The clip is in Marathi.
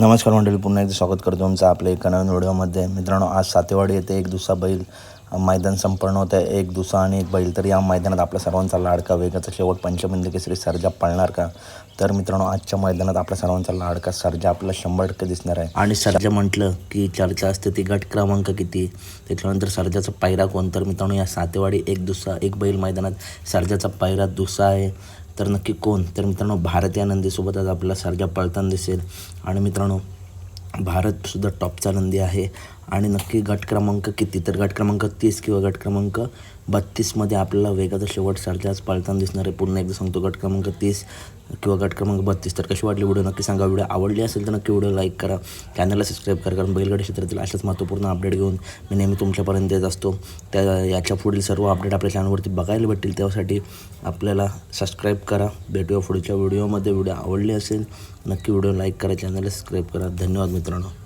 नमस्कार मंडळी पुन्हा एकदा स्वागत करतो तुमचं आपल्या एका नवीन व्हिडिओमध्ये. मित्रांनो आज सातेवाडी येथे एक दुसरा बैल मैदान संपन्न होतं आहे. एक दुसरा आणि एक बैल. तर या मैदानात आपल्या सर्वांचा लाडका वेगाचा शेवट पंचमंद केसरी सर्जा पळणार का? तर मित्रांनो आजच्या मैदानात आपल्या सर्वांचा लाडका सर्जा आपल्याला शंभर टक्के दिसणार आहे. आणि सर्जा म्हटलं की चर्चा असते ती गट क्रमांक किती? त्याच्यानंतर सर्जाचा पायरा कोण तर मित्रांनो या सातेवाडी एक दुसरा एक बैल मैदानात सर्जाचा पायरा दुसरा आहे. तर नक्की कोण? तर मित्रांनो भारत या नंदीसोबत आज आपल्याला सारख्या पळताना दिसेल. आणि मित्रांनो भारतसुद्धा टॉपचा नंदी आहे. आणि नक्की गट क्रमांक किती? तर गट क्रमांक तीस किंवा गट क्रमांक बत्तीसमध्ये आपल्याला वेगाचा शेवट सारख्याच पाळताना दिसणार. आहे पुन्हा एकदा सांगतो गट क्रमांक तीस किंवा गट क्रमांक बत्तीस. तर कशी वाटली व्हिडिओ? नक्की सांगा. व्हिडिओ आवडली असेल तर नक्की व्हिडिओ लाईक करा. चॅनलला सबस्क्राईब करा. कारण बैलगाडी क्षेत्रातील अशाच महत्त्वपूर्ण अपडेट घेऊन मी नेहमी तुमच्यापर्यंत येत असतो. त्या याच्या पुढील सर्व अपडेट आपल्या चॅनलवरती बघायला भेटतील. त्यासाठी आपल्याला सबस्क्राईब करा. भेटूया पुढच्या व्हिडिओमध्ये व्हिडिओ आवडली असेल नक्की व्हिडिओ लाईक करा. चॅनलला सबस्क्राईब करा. धन्यवाद मित्रांनो.